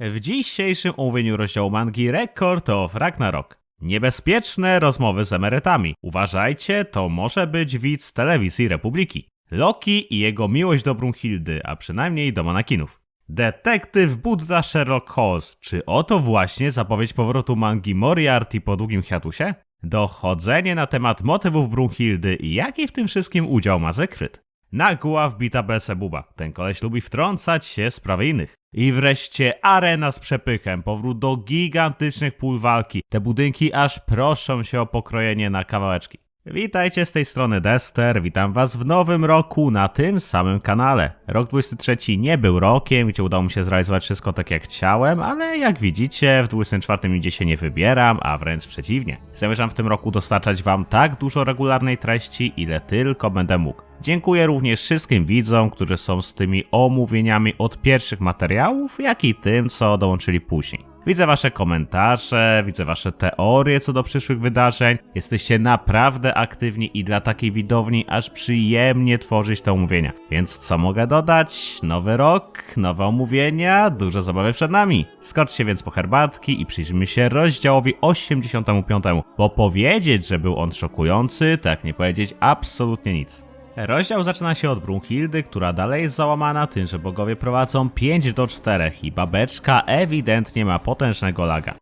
W dzisiejszym omówieniu rozdziału mangi Record of Ragnarok. Niebezpieczne rozmowy z emerytami. Uważajcie, to może być widz telewizji Republiki. Loki i jego miłość do Brunhildy, a przynajmniej do Monakinów. Detektyw Budda Sherlock Holmes. Czy oto właśnie zapowiedź powrotu mangi Moriarty po długim hiatusie? Dochodzenie na temat motywów Brunhildy i jaki w tym wszystkim udział ma Zekryt. Nagła wbita Belzebuba. Ten koleś lubi wtrącać się w sprawy innych. I wreszcie arena z przepychem. Powrót do gigantycznych pól walki. Te budynki aż proszą się o pokrojenie na kawałeczki. Witajcie z tej strony Dester, witam was w nowym roku na tym samym kanale. Rok 23 nie był rokiem, gdzie udało mi się zrealizować wszystko tak jak chciałem, ale jak widzicie w 24 nigdzie się nie wybieram, a wręcz przeciwnie. Zamierzam w tym roku dostarczać wam tak dużo regularnej treści, ile tylko będę mógł. Dziękuję również wszystkim widzom, którzy są z tymi omówieniami od pierwszych materiałów, jak i tym, co dołączyli później. Widzę wasze komentarze, widzę wasze teorie co do przyszłych wydarzeń. Jesteście naprawdę aktywni i dla takiej widowni aż przyjemnie tworzyć te omówienia. Więc co mogę dodać? Nowy rok, nowe omówienia, dużo zabawy przed nami. Skoczcie więc po herbatki i przyjrzyjmy się rozdziałowi 85, bo powiedzieć, że był on szokujący, tak nie powiedzieć absolutnie nic. Rozdział zaczyna się od Brunhildy, która dalej jest załamana tym, że bogowie prowadzą 5 do 4 i babeczka ewidentnie ma potężnego laga.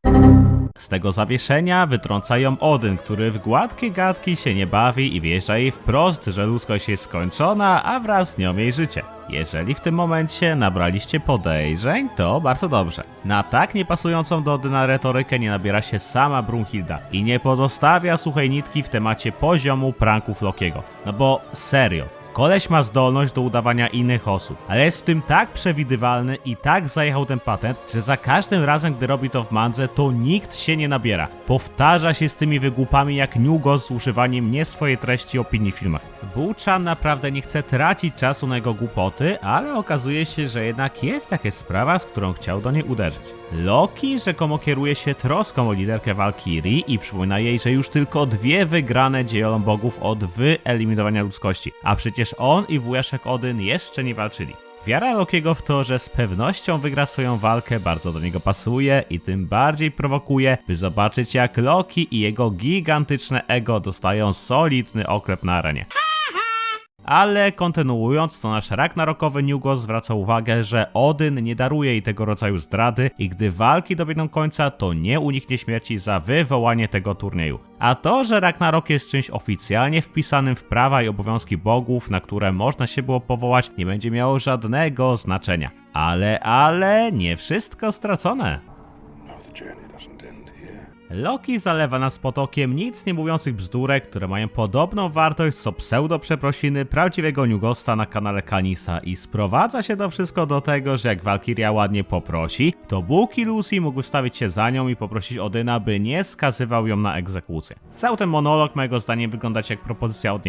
Z tego zawieszenia wytrąca ją Odyn, który w gładkie gadki się nie bawi i wjeżdża jej wprost, że ludzkość jest skończona, a wraz z nią jej życie. Jeżeli w tym momencie nabraliście podejrzeń, to bardzo dobrze. Na tak niepasującą do Odyna retorykę nie nabiera się sama Brunhilda i nie pozostawia suchej nitki w temacie poziomu pranków Lokiego. No bo serio, Koleś ma zdolność do udawania innych osób, ale jest w tym tak przewidywalny i tak zajechał ten patent, że za każdym razem, gdy robi to w mandze, to nikt się nie nabiera. Powtarza się z tymi wygłupami jak Nugo z używaniem nie swojej treści opinii w filmach. Buchan naprawdę nie chce tracić czasu na jego głupoty, ale okazuje się, że jednak jest jakaś sprawa, z którą chciał do niej uderzyć. Loki rzekomo kieruje się troską o liderkę Valkyrii i przypomina jej, że już tylko dwie wygrane dzieją bogów od wyeliminowania ludzkości, a przecież on i wujaszek Odyn jeszcze nie walczyli. Wiara Lokiego w to, że z pewnością wygra swoją walkę bardzo do niego pasuje i tym bardziej prowokuje, by zobaczyć jak Loki i jego gigantyczne ego dostają solidny oklep na arenie. Ale kontynuując, to nasz Ragnarokowy Nugo zwraca uwagę, że Odyn nie daruje jej tego rodzaju zdrady i gdy walki dobiegną końca, to nie uniknie śmierci za wywołanie tego turnieju. A to, że Ragnarok jest czymś oficjalnie wpisanym w prawa i obowiązki bogów, na które można się było powołać, nie będzie miało żadnego znaczenia. Ale, ale, nie wszystko stracone. Loki zalewa nas potokiem nic nie mówiących bzdurek, które mają podobną wartość co pseudo przeprosiny prawdziwego Nugosta na kanale Kanisa i sprowadza się to wszystko do tego, że jak Valkyria ładnie poprosi, to Bóg Lucy mógł stawić się za nią i poprosić Odyna, by nie skazywał ją na egzekucję. Cały ten monolog mojego zdaniem wyglądać jak propozycja od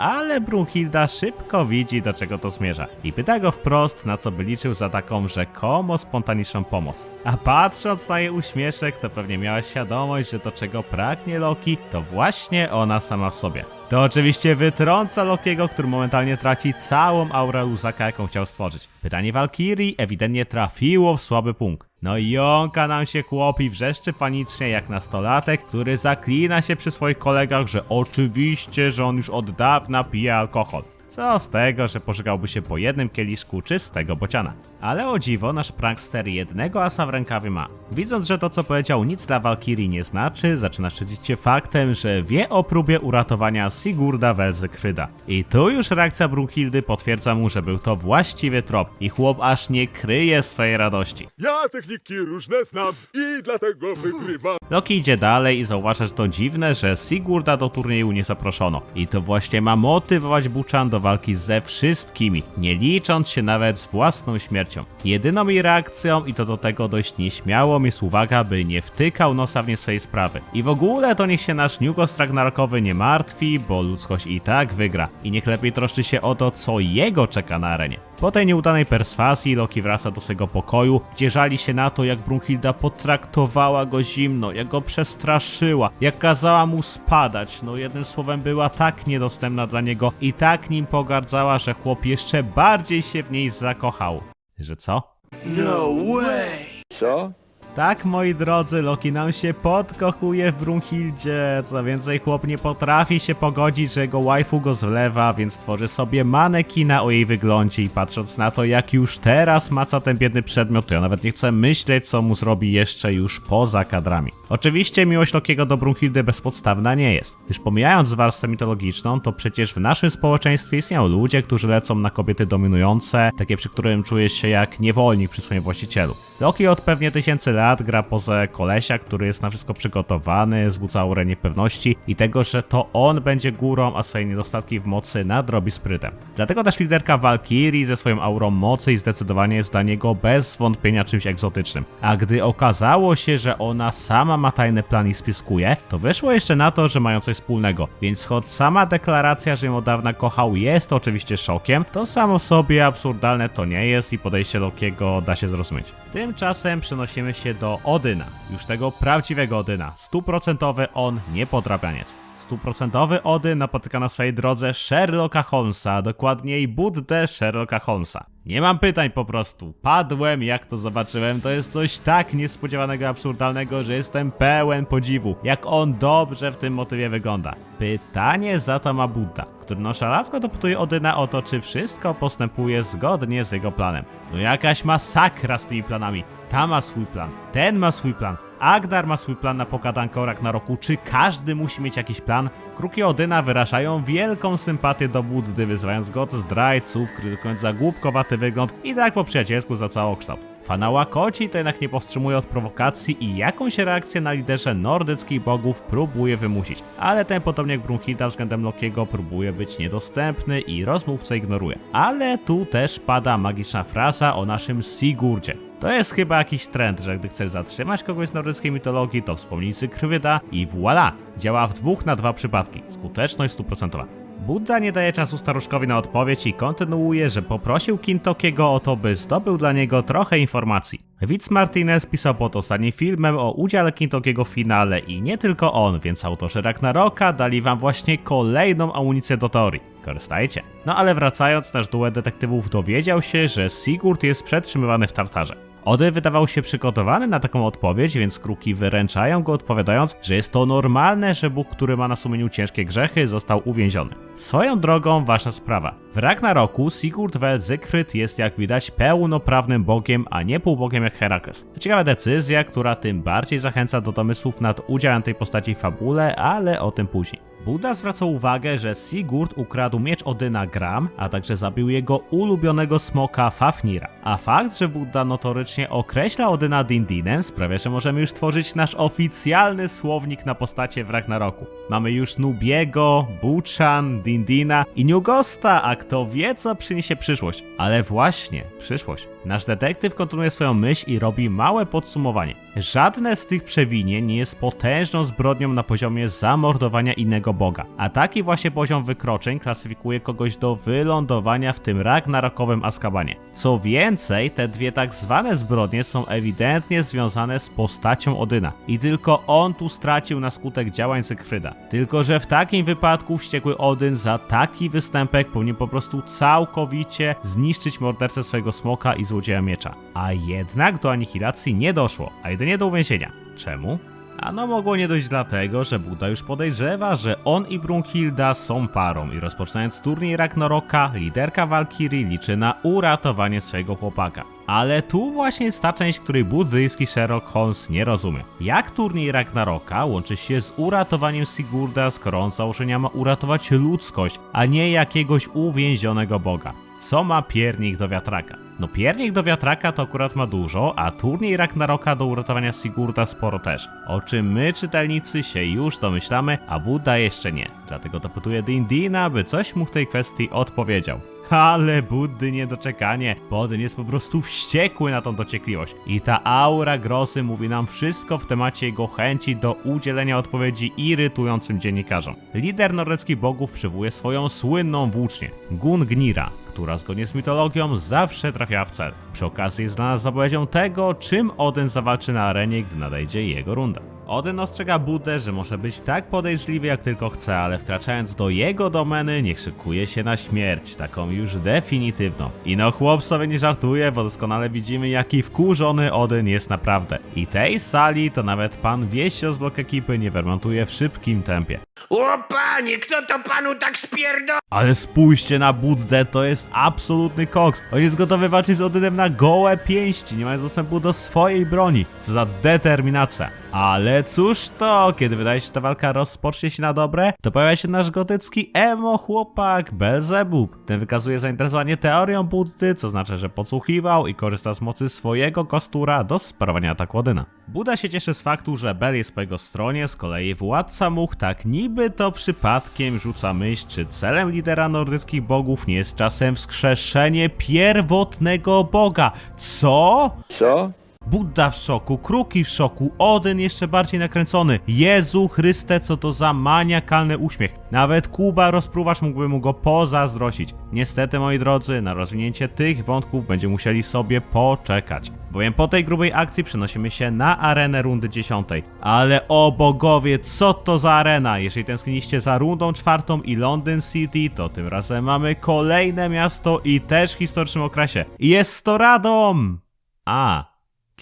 ale Brunhilda szybko widzi do czego to zmierza i pyta go wprost, na co by liczył za taką rzekomo spontaniczną pomoc. A patrząc na jej uśmieszek, to pewnie miała świadomość, że to czego pragnie Loki, to właśnie ona sama w sobie. To oczywiście wytrąca Lokiego, który momentalnie traci całą aurę luzaka, jaką chciał stworzyć. Pytanie Valkyrii ewidentnie trafiło w słaby punkt. No i jąka nam się chłop i wrzeszczy panicznie jak nastolatek, który zaklina się przy swoich kolegach, że oczywiście, że on już od dawna pije alkohol. Co z tego, że pożegałby się po jednym kieliszku czystego bociana. Ale o dziwo, nasz prankster jednego asa w rękawie ma. Widząc, że to co powiedział nic dla Valkyrii nie znaczy, zaczyna szczycić się faktem, że wie o próbie uratowania Sigurda Welzykryda. I tu już reakcja Brunhildy potwierdza mu, że był to właściwie trop i chłop aż nie kryje swojej radości. Ja techniki różne znam i dlatego wygrywam. Loki idzie dalej i zauważa, że to dziwne, że Sigurda do turnieju nie zaproszono. I to właśnie ma motywować Buchan do walki ze wszystkimi, nie licząc się nawet z własną śmiercią. Jedyną jej reakcją, i to do tego dość nieśmiałą, jest uwaga, by nie wtykał nosa w nie swojej sprawy. I w ogóle to niech się nasz Nugos Ragnarkowy nie martwi, bo ludzkość i tak wygra. I niech lepiej troszczy się o to, co jego czeka na arenie. Po tej nieudanej perswazji Loki wraca do swojego pokoju, gdzie żali się na to, jak Brunhilda potraktowała go zimno, jak go przestraszyła, jak kazała mu spadać. No jednym słowem była tak niedostępna dla niego i tak nim pogardzała, że chłop jeszcze bardziej się w niej zakochał. Że co? No way! Co? Tak, moi drodzy, Loki nam się podkochuje w Brunhildzie. Co więcej, chłop nie potrafi się pogodzić, że jego waifu go zlewa, więc tworzy sobie manekina o jej wyglądzie i patrząc na to, jak już teraz maca ten biedny przedmiot, to ja nawet nie chcę myśleć, co mu zrobi jeszcze już poza kadrami. Oczywiście miłość Lokiego do Brunhildy bezpodstawna nie jest. Już pomijając warstwę mitologiczną, to przecież w naszym społeczeństwie istnieją ludzie, którzy lecą na kobiety dominujące, takie przy którym czuje się jak niewolnik przy swoim właścicielu. Loki od pewnie tysięcy lat gra pozę kolesia, który jest na wszystko przygotowany, wzbudza aurę niepewności i tego, że to on będzie górą, a swoje niedostatki w mocy nadrobi sprytem. Dlatego też liderka Valkyrie ze swoją aurą mocy i zdecydowanie jest dla niego bez wątpienia czymś egzotycznym. A gdy okazało się, że ona sama ma tajny plan i spiskuje, to wyszło jeszcze na to, że mają coś wspólnego. Więc choć sama deklaracja, że ją od dawna kochał jest oczywiście szokiem, to samo sobie absurdalne to nie jest i podejście Lokiego da się zrozumieć. Tymczasem przenosimy się do Odyna, już tego prawdziwego Odyna, stuprocentowy on, niepodrabianiec. Stuprocentowy Odyn napotyka na swojej drodze Sherlocka Holmesa, dokładniej Buddę Sherlocka Holmesa. Nie mam pytań po prostu. Padłem, jak to zobaczyłem. To jest coś tak niespodziewanego, absurdalnego, że jestem pełen podziwu, jak on dobrze w tym motywie wygląda. Pytanie za to ma Budda, który nonszalancko dopytuje Odyna o to, czy wszystko postępuje zgodnie z jego planem. No jakaś masakra z tymi planami. Ta ma swój plan, ten ma swój plan. Agdar ma swój plan na pogadankę o Ragnaroku. Czy każdy musi mieć jakiś plan? Kruki Odyna wyrażają wielką sympatię do Buddy, wyzywając go od zdrajców, krytykując za głupkowaty wygląd i tak po przyjacielsku za całokształt. Fana Łakoci to jednak nie powstrzymuje od prowokacji i jakąś reakcję na liderze nordyckich bogów próbuje wymusić. Ale ten potomnik Brunhilda względem Lokiego próbuje być niedostępny i rozmówcę ignoruje. Ale tu też pada magiczna fraza o naszym Sigurdzie. To jest chyba jakiś trend, że gdy chcesz zatrzymać kogoś z nordyckiej mitologii, to wspomnij Krwyda i voilà! Działa w dwóch na dwa przypadki. Skuteczność stuprocentowa. Budda nie daje czasu staruszkowi na odpowiedź i kontynuuje, że poprosił Kintokiego o to, by zdobył dla niego trochę informacji. Widz Martinez pisał pod ostatnim filmem o udziale Kintokiego w finale i nie tylko on, więc autorzy Ragnaroka dali wam właśnie kolejną amunicję do teorii. Korzystajcie. No ale wracając, nasz duet detektywów dowiedział się, że Sigurd jest przetrzymywany w Tartarze. Ody wydawał się przygotowany na taką odpowiedź, więc kruki wyręczają go odpowiadając, że jest to normalne, że Bóg, który ma na sumieniu ciężkie grzechy, został uwięziony. Swoją drogą ważna sprawa. W Ragnaroku Sigurd Vel Zygfryd jest jak widać pełnoprawnym bogiem, a nie półbogiem jak Herakles. To ciekawa decyzja, która tym bardziej zachęca do domysłów nad udziałem tej postaci w fabule, ale o tym później. Buddha zwraca uwagę, że Sigurd ukradł miecz Odyna Gram, a także zabił jego ulubionego smoka Fafnira. A fakt, że Buddha notorycznie określa Odyna Dindinem sprawia, że możemy już tworzyć nasz oficjalny słownik na postacie w Ragnaroku. Mamy już Nubiego, Buchan, Dindina i Newgosta, a kto wie co przyniesie przyszłość. Ale właśnie, przyszłość. Nasz detektyw kontynuuje swoją myśl i robi małe podsumowanie. Żadne z tych przewinień nie jest potężną zbrodnią na poziomie zamordowania innego boga, a taki właśnie poziom wykroczeń klasyfikuje kogoś do wylądowania w tym ragnarokowym Azkabanie. Co więcej, te dwie tak zwane zbrodnie są ewidentnie związane z postacią Odyna i tylko on tu stracił na skutek działań Zygfryda. Tylko, że w takim wypadku wściekły Odyn za taki występek powinien po prostu całkowicie zniszczyć mordercę swojego smoka i złodzieja miecza. A jednak do anihilacji nie doszło, a jedynie do uwięzienia. Czemu? Ano mogło nie dojść dlatego, że Buda już podejrzewa, że on i Brunhilda są parą i rozpoczynając turniej Ragnaroka, liderka Valkyrie liczy na uratowanie swojego chłopaka. Ale tu właśnie jest ta część, której buddyjski Sherlock Holmes nie rozumie. Jak turniej Ragnaroka łączy się z uratowaniem Sigurda, skoro on z założenia ma uratować ludzkość, a nie jakiegoś uwięzionego boga? Co ma piernik do wiatraka? No piernik do wiatraka to akurat ma dużo, a turniej Ragnaroka do uratowania Sigurda sporo też. O czym my czytelnicy się już domyślamy, a Buddha jeszcze nie. Dlatego dopytuję Dindina, by coś mu w tej kwestii odpowiedział. Ale Buddy niedoczekanie, Bodyn jest po prostu wściekły na tą dociekliwość. I ta aura grosy mówi nam wszystko w temacie jego chęci do udzielenia odpowiedzi irytującym dziennikarzom. Lider nordyckich bogów przywołuje swoją słynną włócznię, Gungnira, która zgodnie z mitologią zawsze trafiała w cel. Przy okazji nas zapowiedzią tego, czym Odyn zawalczy na arenie, gdy nadejdzie jego runda. Odyn ostrzega Buddę, że może być tak podejrzliwy jak tylko chce, ale wkraczając do jego domeny, niech szykuje się na śmierć, taką już definitywną. I no chłop sobie nie żartuje, bo doskonale widzimy jaki wkurzony Odyn jest naprawdę. I tej sali to nawet pan Wiesio z blok ekipy nie wermontuje w szybkim tempie. O panie, kto to panu tak spierdo... Ale spójrzcie na Buddę, to jest absolutny koks. On jest gotowy walczyć z Odynem na gołe pięści, nie mając dostępu do swojej broni. Co za determinacja. Ale cóż to, kiedy wydaje się, że ta walka rozpocznie się na dobre, to pojawia się nasz gotycki emo chłopak Belzebub. Ten wykazuje zainteresowanie teorią Buddy, co znaczy, że podsłuchiwał i korzysta z mocy swojego kostura do sprawowania ataku Odyna. Buda się cieszy z faktu, że Bel jest po jego stronie, z kolei władca much tak niby to przypadkiem rzuca myśl, czy celem lidera nordyckich bogów nie jest czasem wskrzeszenie pierwotnego boga. Co? Co? Budda w szoku, Kruki w szoku, Odyn jeszcze bardziej nakręcony. Jezu Chryste, co to za maniakalny uśmiech. Nawet Kuba rozpruwacz mógłby mu go pozazdrościć. Niestety, moi drodzy, na rozwinięcie tych wątków będziemy musieli sobie poczekać. Bowiem po tej grubej akcji przenosimy się na arenę rundy dziesiątej. Ale o bogowie, co to za arena? Jeżeli tęskniliście za rundą czwartą i London City, to tym razem mamy kolejne miasto i też w historycznym okresie. Jest to Radom! A,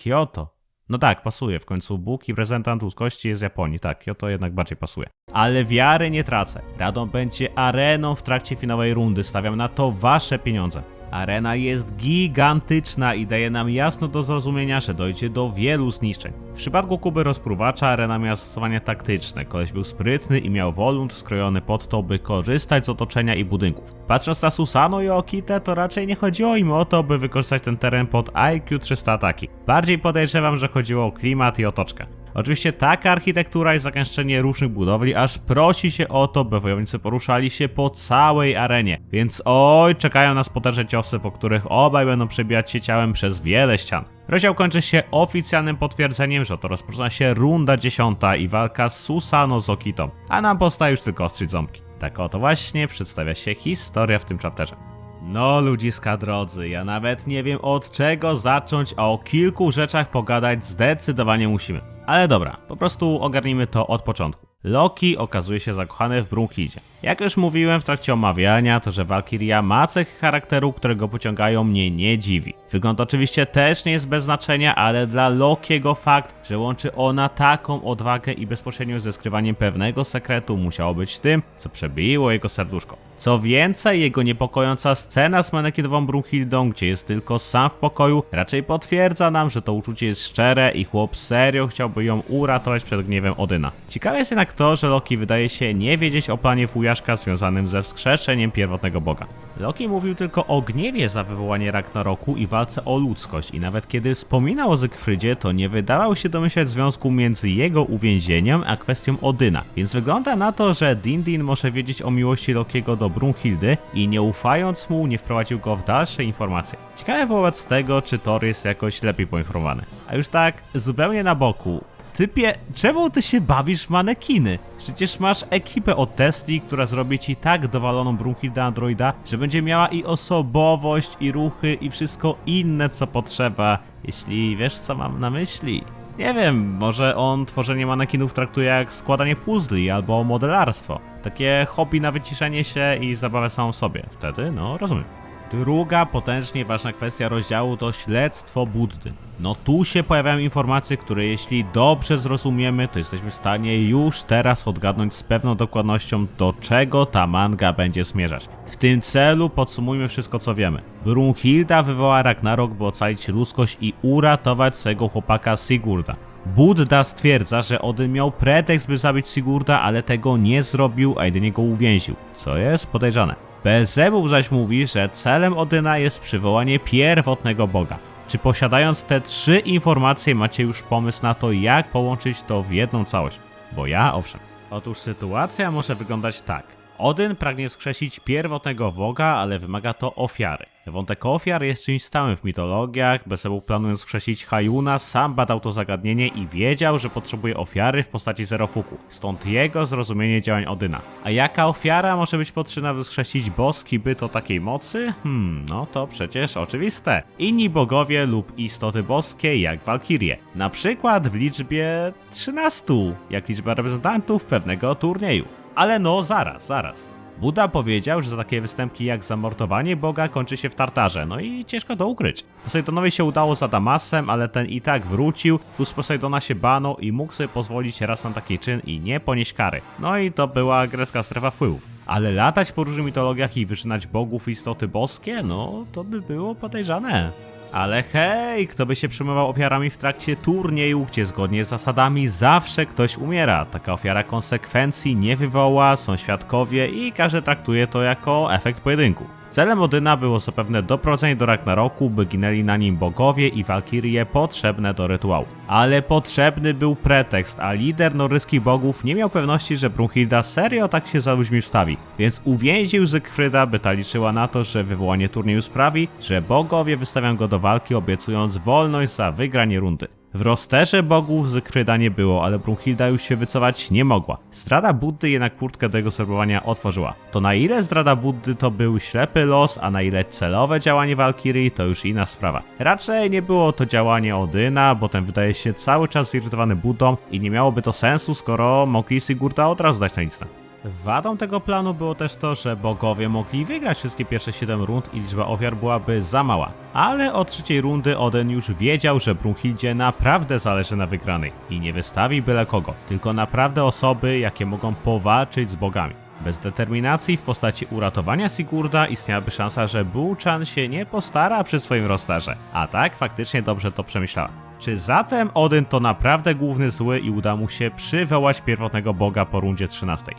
Kyoto. No tak, pasuje. W końcu Bóg i reprezentant ludzkości jest z Japonii. Tak, Kyoto jednak bardziej pasuje. Ale wiary nie tracę. Radom będzie areną w trakcie finałowej rundy. Stawiam na to wasze pieniądze. Arena jest gigantyczna i daje nam jasno do zrozumienia, że dojdzie do wielu zniszczeń. W przypadku Kuby Rozpruwacza arena miała zastosowanie taktyczne. Koleś był sprytny i miał wolunt skrojony pod to, by korzystać z otoczenia i budynków. Patrząc na Susano i Okite, to raczej nie chodziło im o to, by wykorzystać ten teren pod IQ 300 ataki. Bardziej podejrzewam, że chodziło o klimat i otoczkę. Oczywiście taka architektura i zagęszczenie różnych budowli aż prosi się o to, by wojownicy poruszali się po całej arenie. Więc oj, czekają nas potężne ciosy, po których obaj będą przebijać się ciałem przez wiele ścian. Rozdział kończy się oficjalnym potwierdzeniem, że to rozpoczyna się runda dziesiąta i walka z Susano z Okitą, a nam pozostaje już tylko ostrzyć ząbki. Tak oto właśnie przedstawia się historia w tym chapterze. No ludziska drodzy, ja nawet nie wiem od czego zacząć, a o kilku rzeczach pogadać zdecydowanie musimy. Ale dobra, po prostu ogarnijmy to od początku. Loki okazuje się zakochany w Brunhildzie. Jak już mówiłem w trakcie omawiania, to że Valkyria ma cechy charakteru, które go pociągają mnie nie dziwi. Wygląd oczywiście też nie jest bez znaczenia, ale dla Lokiego fakt, że łączy ona taką odwagę i bezpośrednio ze skrywaniem pewnego sekretu musiało być tym, co przebiło jego serduszko. Co więcej, jego niepokojąca scena z manekinową Brunhildą, gdzie jest tylko sam w pokoju, raczej potwierdza nam, że to uczucie jest szczere i chłop serio chciałby ją uratować przed gniewem Odyna. Ciekawe jest jednak to, że Loki wydaje się nie wiedzieć o planie wujaszka związanym ze wskrzeszeniem pierwotnego boga. Loki mówił tylko o gniewie za wywołanie Ragnaroku i walce o ludzkość i nawet kiedy wspominał o Zygfrydzie, to nie wydawał się domyślać związku między jego uwięzieniem a kwestią Odyna, więc wygląda na to, że Dindin może wiedzieć o miłości Lokiego do Brunhildy i nie ufając mu nie wprowadził go w dalsze informacje. Ciekawe wobec tego, czy Thor jest jakoś lepiej poinformowany. A już tak, zupełnie na boku, Typie, czemu ty się bawisz w manekiny? Przecież masz ekipę od Tesli, która zrobi ci tak dowaloną Brunhildę Androida, że będzie miała i osobowość, i ruchy, i wszystko inne, co potrzeba. Jeśli wiesz, co mam na myśli. Nie wiem, może on tworzenie manekinów traktuje jak składanie puzli albo modelarstwo. Takie hobby na wyciszenie się i zabawę samą sobie. Wtedy, no, rozumiem. Druga potężnie ważna kwestia rozdziału to śledztwo Buddy. No tu się pojawiają informacje, które jeśli dobrze zrozumiemy, to jesteśmy w stanie już teraz odgadnąć z pewną dokładnością, do czego ta manga będzie zmierzać. W tym celu podsumujmy wszystko, co wiemy. Brunhilda wywoła Ragnarok, by ocalić ludzkość i uratować swojego chłopaka Sigurda. Budda stwierdza, że Odyn miał pretekst, by zabić Sigurda, ale tego nie zrobił, a jedynie go uwięził, co jest podejrzane. Belzebub zaś mówi, że celem Odyna jest przywołanie pierwotnego boga. Czy posiadając te trzy informacje macie już pomysł na to, jak połączyć to w jedną całość? Bo ja owszem. Otóż sytuacja może wyglądać tak. Odyn pragnie skrzesić pierwotnego Boga, ale wymaga to ofiary. Wątek ofiar jest czymś stałym w mitologiach. Beelzebub planując skrzesić Hajuna sam badał to zagadnienie i wiedział, że potrzebuje ofiary w postaci Zerofuku. Stąd jego zrozumienie działań Odyna. A jaka ofiara może być potrzebna, by skrzesić boski byt o takiej mocy? Hmm, no to przecież oczywiste. Inni bogowie lub istoty boskie jak Walkirie. Na przykład w liczbie 13, jak liczba reprezentantów pewnego turnieju. Ale no, zaraz, zaraz. Buda powiedział, że za takie występki jak zamordowanie Boga kończy się w Tartarze, no i ciężko to ukryć. Posejdonowi się udało za Damasem, ale ten i tak wrócił, plus Posejdona się bano i mógł sobie pozwolić raz na taki czyn i nie ponieść kary. No i to była grecka strefa wpływów. Ale latać po różnych mitologiach i wyżynać bogów istoty boskie, no to by było podejrzane. Ale hej, kto by się przejmował ofiarami w trakcie turnieju, gdzie zgodnie z zasadami zawsze ktoś umiera. Taka ofiara konsekwencji nie wywoła, są świadkowie i każdy traktuje to jako efekt pojedynku. Celem Odyna było zapewne doprowadzenie do Ragnaroku, by ginęli na nim bogowie i walkirie potrzebne do rytuału. Ale potrzebny był pretekst, a lider nordyckich bogów nie miał pewności, że Brunhilda serio tak się za ludźmi wstawi, więc uwięził Zygfryda, by ta liczyła na to, że wywołanie turnieju sprawi, że bogowie wystawią go do walki, obiecując wolność za wygranie rundy. W rosterze bogów Zygfryda nie było, ale Brunhilda już się wycofać nie mogła. Zdrada Buddy jednak kurtkę do jego serwowania otworzyła. To na ile zdrada Buddy to był ślepy los, a na ile celowe działanie Valkyrii to już inna sprawa. Raczej nie było to działanie Odyna, bo ten wydaje się cały czas zirytowany Buddą i nie miałoby to sensu, skoro mogli Sigurda od razu dać na listę. Wadą tego planu było też to, że bogowie mogli wygrać wszystkie pierwsze 7 rund i liczba ofiar byłaby za mała. Ale od trzeciej rundy Oden już wiedział, że Brunhildzie naprawdę zależy na wygranej i nie wystawi byle kogo, tylko naprawdę osoby, jakie mogą powalczyć z bogami. Bez determinacji w postaci uratowania Sigurda istniałaby szansa, że Buchan się nie postara przy swoim rozterze. A tak faktycznie dobrze to przemyślała. Czy zatem Odyn to naprawdę główny zły i uda mu się przywołać pierwotnego boga po rundzie 13?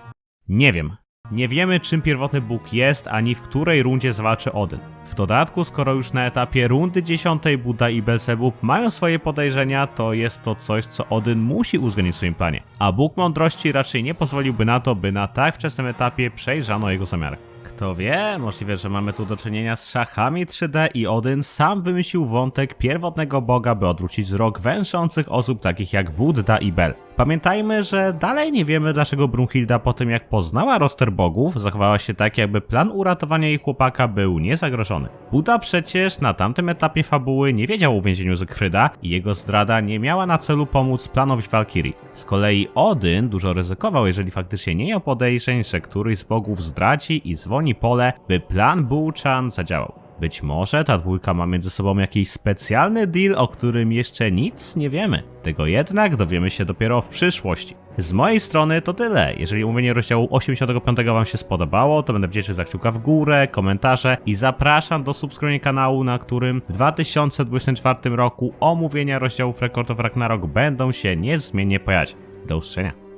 Nie wiem. Nie wiemy, czym pierwotny Bóg jest, ani w której rundzie zwalczy Odyn. W dodatku, skoro już na etapie rundy 10 Buda i Belzebub mają swoje podejrzenia, to jest to coś, co Odyn musi uwzględnić w swoim planie. A Bóg mądrości raczej nie pozwoliłby na to, by na tak wczesnym etapie przejrzano jego zamiary. Kto wie, możliwe, że mamy tu do czynienia z szachami 3D i Odyn sam wymyślił wątek pierwotnego boga, by odwrócić wzrok węszących osób takich jak Budda i Bel. Pamiętajmy, że dalej nie wiemy dlaczego Brunhilda po tym jak poznała roster bogów zachowała się tak jakby plan uratowania jej chłopaka był niezagrożony. Buda przecież na tamtym etapie fabuły nie wiedział o uwięzieniu Zygfryda i jego zdrada nie miała na celu pomóc planowi Valkyrii. Z kolei Odyn dużo ryzykował, jeżeli faktycznie nie miał podejrzeń, że któryś z bogów zdradzi i zwolni pole, by plan Buchan zadziałał. Być może ta dwójka ma między sobą jakiś specjalny deal, o którym jeszcze nic nie wiemy. Tego jednak dowiemy się dopiero w przyszłości. Z mojej strony to tyle. Jeżeli omówienie rozdziału 85 Wam się spodobało, to będę wdzięczny za kciuka w górę, komentarze i zapraszam do subskrybowania kanału, na którym w 2024 roku omówienia rozdziałów Record of Ragnarok będą się niezmiennie pojawiać. Do usłyszenia.